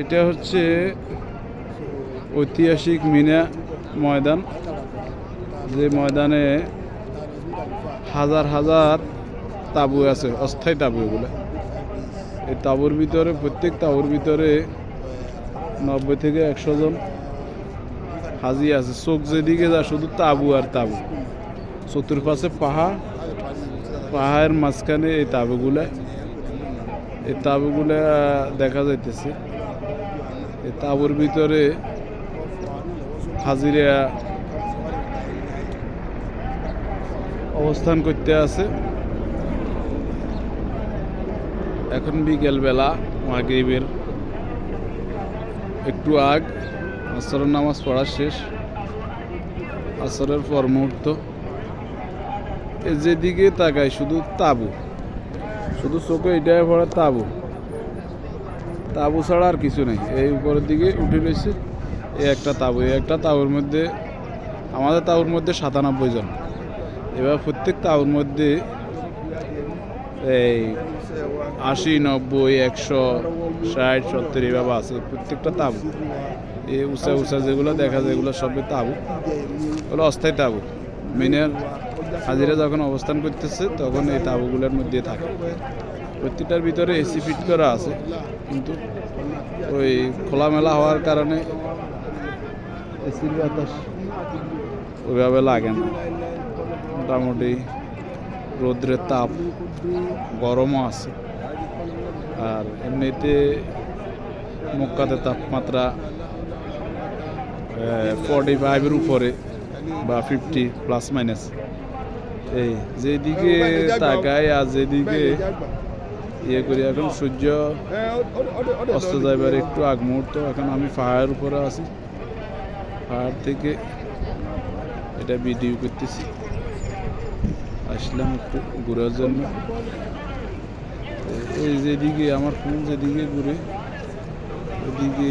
এটা হচ্ছে ঐতিহাসিক মিনা ময়দান, যে ময়দানে হাজার হাজার তাঁবু আছে, অস্থায়ী তাঁবু এগুলো এই তাবুর ভিতরে, প্রত্যেক তাঁবুর ভিতরে নব্বই থেকে একশো জন হাজি আছে। চোখ যেদিকে যা শুধু তাঁবু আর তাঁবু। চতুর্পাশে পাহাড়, পাহাড়ের মাঝখানে এই তাঁবুগুলা। এই তাঁবুগুলা দেখা যাইতেছে। তাঁবুর ভিতরে হাজিরা অবস্থান করতে আছে। এখন বিকেল বেলা মাগরিবের একটু আগ, আসরের নামাজ পড়া শেষ, আসরের পর মুহূর্ত। যেদিকে তাকায় শুধু তাবু, শুধু চোখে এটাই পড়া তাবু। তাবু ছাড়া আর কিছু নেই। এই উপরের দিকে উঠে রয়েছে এই একটা তাবু। এই একটা তাবুর মধ্যে, আমাদের তাবুর মধ্যে সাতানব্বই জন। এবার প্রত্যেক তাবুর মধ্যে এই আশি, নব্বই, একশো, ষাট, সত্তর এভাবে আছে প্রত্যেকটা তাবু। এই উঁচা উঁচা যেগুলো দেখা যায় এগুলো সবই তাবু। ওগুলো অস্থায়ী তাবু। মিনের হাজিরা যখন অবস্থান করতেছে, তখন এই তাবুগুলোর মধ্যে থাকে। প্রত্যেকটার ভিতরে এসি ফিট করা আছে কিন্তু ওই খোলামেলা হওয়ার কারণে এসির বাতাস ওইভাবে লাগে না। মোটামুটি রৌদ্রের তাপ গরমও আছে আর এমনিতে মক্কাতে তাপমাত্রা ফর্টি ফাইভের উপরে বা ফিফটি প্লাস মাইনাস এই যেদিকে তাকায় আর যেদিকে ইয়ে করি এখন, সূর্য অস্ত যাইবার একটু আগ মুহূর্ত। এখন আমি পাহাড়ের উপরে আছি। পাহাড় থেকে এটা ভিডিও করতেছি। আসলাম একটু ঘোরার জন্য। এই যেদিকে, আমার ফোন যেদিকে ঘুরে, ওদিকে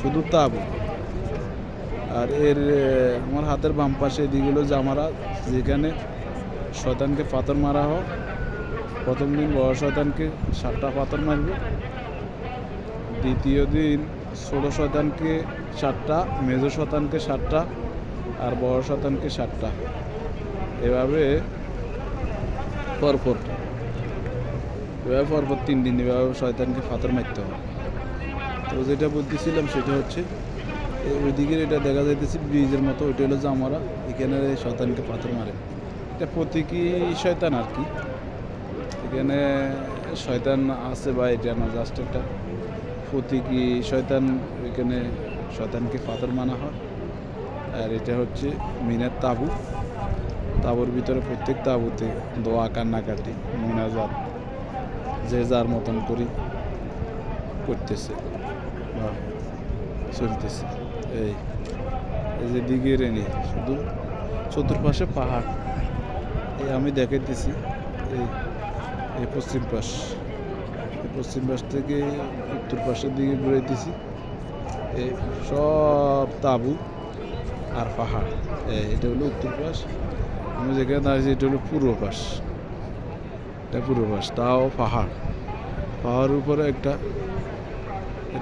শুধু তাবু আর এর, আমার হাতের বাম পাশে এদিকে হলো জামারা, যেখানে শতানকে পাথর মারা হোক প্রথম দিন বড় শয়তানকে সাতটা পাথর মারবে। দ্বিতীয় দিন ষোলো শতানকে সাতটা, মেজো শতানকে সাতটা আর বড় শতানকে সাতটা। এভাবে পরপর। এভাবে পরপর তিন দিন এভাবে শয়তানকে পাথর মারতে হবে তো যেটা বলতেছিলাম সেটা হচ্ছে ওইদিকের এটা দেখা যাইতেছে ব্রিজের মতো, ওইটা হলো জামারা, এখানে শয়তানকে পাথর মারে। এটা প্রতীকী শয়তান আর কি। এখানে শয়তান আছে বা এটা না জাস্ট একটা প্রতীকী শয়তান? এখানে শয়তানকে পাথর মানা হয়। আর এটা হচ্ছে মিনের তাবু। তাবুর ভিতরে প্রত্যেক তাবুতে দোয়া, কান্নাকাটি, মোনাজাত, যে যার মতন করি করতেছে বা চলতেছে। এই এই যে দিকে রেনি শুধু চতুর্পাশে পাহাড়। এই আমি দেখাইতেছি। এই এই পশ্চিম পাশ এই পশ্চিম পাশ থেকে উত্তর পাশের দিকে ঘুরাইতেছি এই সব তাবু আর পাহাড়। এটা হলো উত্তর পাশ। আমি যেখানে দাঁড়িয়েছি, এটা হলো পূর্ব পাশ। এটা পূর্ব পাশ, তাও পাহাড়। পাহাড়ের উপরে একটা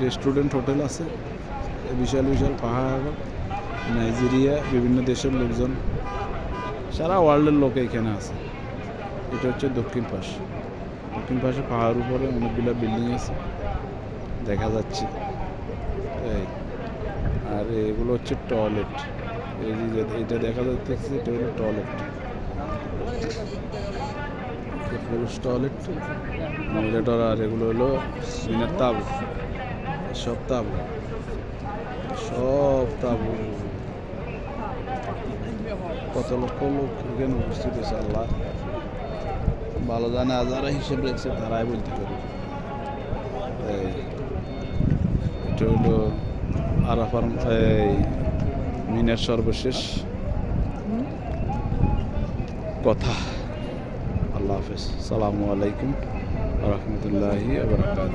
রেস্টুরেন্ট, হোটেল আছে। বিশাল বিশাল পাহাড় নাইজেরিয়া, বিভিন্ন দেশের লোকজন। সারা ওয়ার্ল্ডের লোক এখানে আছে। এটা হচ্ছে দক্ষিণ পাশ। দক্ষিণ পাশে পাহাড়ের উপরে অনেকগুলো বিল্ডিং আছে। দেখা যাচ্ছে। এই, আর এগুলো হচ্ছে টয়লেট। এই যে এটা দেখা যাচ্ছে এটা হলো টয়লেট। পুরুষ টয়লেট মহিলাটার আর এগুলো হলো মিনার তাবু। সব তাবু। সব তাবু। কত লক্ষ লোক এখানে উপস্থিত হয়েছে, আল্লাহ। ভালো জানে যারা হিসেব রেখেছে তারাই বলতে পারে। এটা হলো আরাফার মিনের সর্বশেষ কথা। আল্লাহ হাফেজ। সালামু আলাইকুম রহমতুল্লাহি আবরকাত